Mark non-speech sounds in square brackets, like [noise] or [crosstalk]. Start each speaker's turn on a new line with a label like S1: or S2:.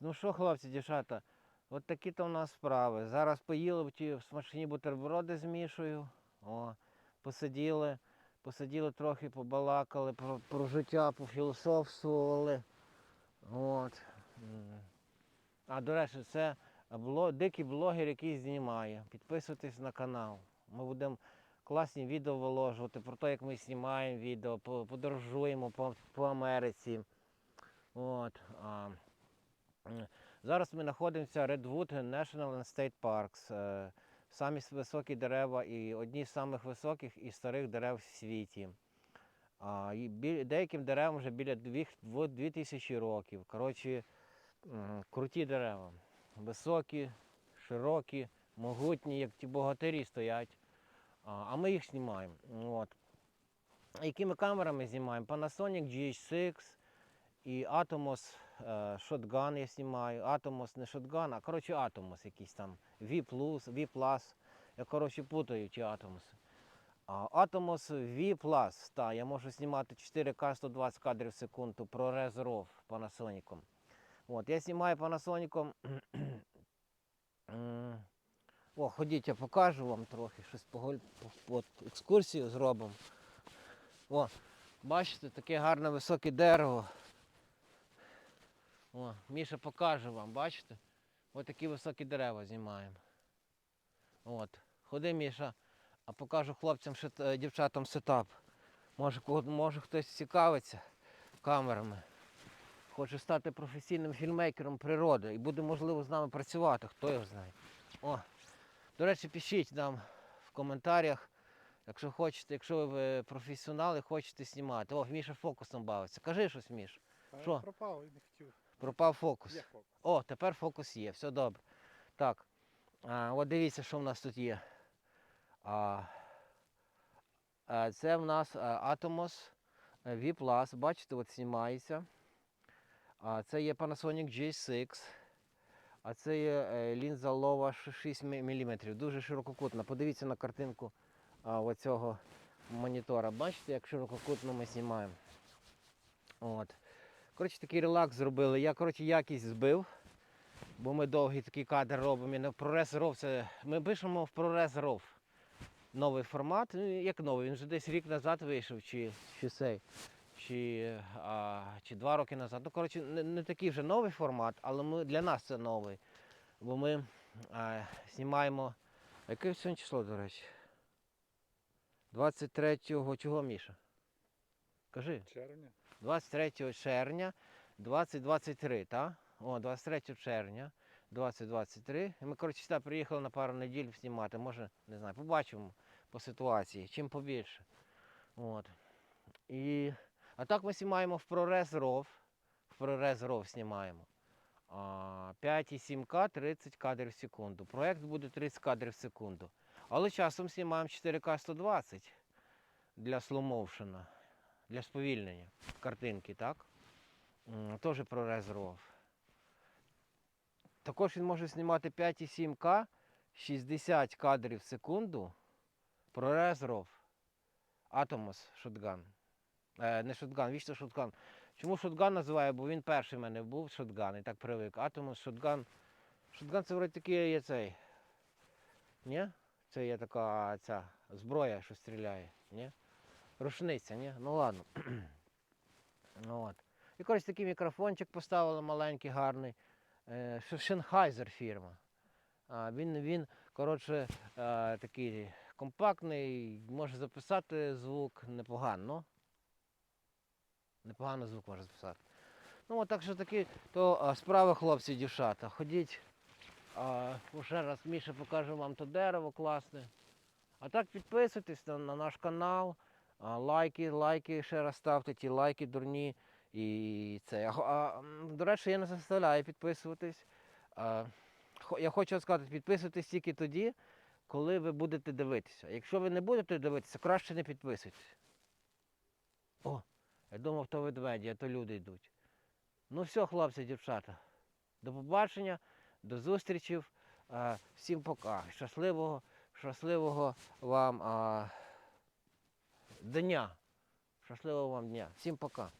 S1: Ну що, хлопці, дівчата, от такі то у нас справи. Зараз поїли в ті смачні бутерброди з Мішою. О, посиділи, посиділи трохи, побалакали про, про життя, пофілософствували. От. А до речі, це бло, дикий блогер, який знімає. Підписуйтесь на канал. Ми будемо класні відео виложувати про те, як ми знімаємо відео, подорожуємо по, по Америці. От. А, зараз ми знаходимося в Redwood National and State Parks. Е, Самі високі дерева і одні з самих високих і старих дерев в світі. А, деяким деревам вже біля 2000 років. Коротше, круті дерева. Високі, широкі, могутні, як ті богатирі стоять. А ми їх знімаємо. От. Якими камерами знімаємо? Panasonic GH6 і Atomos е, Shotgun я знімаю. Atomos не Shotgun, а коротше Atomos якийсь там. V+, V+. Я коротше путаю ті Atomos. А, Atomos V+, та, я можу знімати 4К 120 кадрів в секунду ProRes RAW Panasonic. От, я знімаю Panasonic. [clears throat] О, ходіть, я покажу вам трохи, щось поголь... по- от, екскурсію зробимо. О, бачите, таке гарне високе дерево. О, Міша покаже вам, бачите? Ось такі високі дерева знімаємо. От. Ходи, Міша, а покажу хлопцям, е, дівчатам сетап. Може, може хтось цікавиться камерами. Хоче стати професійним фільмейкером природи і буде можливо з нами працювати, хто його знає. О, до речі, пишіть нам в коментарях, якщо хочете, якщо ви професіонал і хочете знімати. О, Міша фокусом бавиться. Кажи щось, Міш.
S2: А
S1: Що?
S2: пропав і не хотів.
S1: Пропав фокус.
S2: Є фокус.
S1: О, тепер фокус є, все добре. Так. А, от дивіться, що в нас тут є. А, а, це в нас Atomos е, V+, бачите, от знімається. А, це є Panasonic G6. А це є е, лінза лова 6 мм, дуже ширококутна. Подивіться на картинку а, оцього монітора. Бачите, як ширококутно ми знімаємо. От. Коротше, такий релакс зробили. Я коротше, якість збив, бо ми довгий такий кадр робимо. На ProRes RAW це... Ми пишемо в ProRes RAW новий формат. Ну, як новий, він вже десь рік назад вийшов, чи, чи цей, чи, а, чи два роки назад. Ну, коротше, не, не такий вже новий формат, але ми, для нас це новий. Бо ми а, знімаємо. А Яке сьогодні число, до речі? 23-го чого, Міша? Кажи.
S2: Червня.
S1: 23 червня 2023, так? О, 23 червня 2023. І ми, коротше, сюди приїхали на пару неділь знімати. Може, не знаю, побачимо по ситуації, чим побільше. От. І... А так ми знімаємо в ProRes RAW. В ProRes RAW знімаємо. 5,7К 30 кадрів в секунду. Проект буде 30 кадрів в секунду. Але часом знімаємо 4К 120 для слоумоушена, для сповільнення картинки, так? Теж RAW. Також він може знімати 5,7К 60 кадрів в секунду. RAW. Atomos Shotgun. Е, не Shotgun, вічно Shotgun. Чому Shotgun називаю? Бо він перший в мене був Shotgun, і так привик. Atomos Shotgun. Shotgun це вроді такий є цей. Ні? Це є така ця зброя, що стріляє. Ні? Рушниця, ні? Ну ладно. [clears throat] Ну, От. Коротше такий мікрофончик поставили маленький, гарний. Е, Ш- Sennheiser фірма. Він, він коротше, е, такий компактний, може записати звук непогано. Непогано звук може записати. Ну, от так що такі, то справи хлопці, дівчата. Ходіть. А, ще раз Міша покаже вам то дерево класне. А так підписуйтесь на, на наш канал. Лайки, лайки ще раз ставте, ті лайки дурні. І це. А, до речі, я не заставляю підписуватись. А, я хочу сказати, підписуйтесь тільки тоді, коли ви будете дивитися. Якщо ви не будете дивитися, краще не підписуйтесь. О, я думав, то ведмеді, а то люди йдуть. Ну все, хлопці, дівчата. До побачення, до зустрічів. Всім пока. Щасливого, щасливого вам дня. Щасливого вам дня. Всім пока.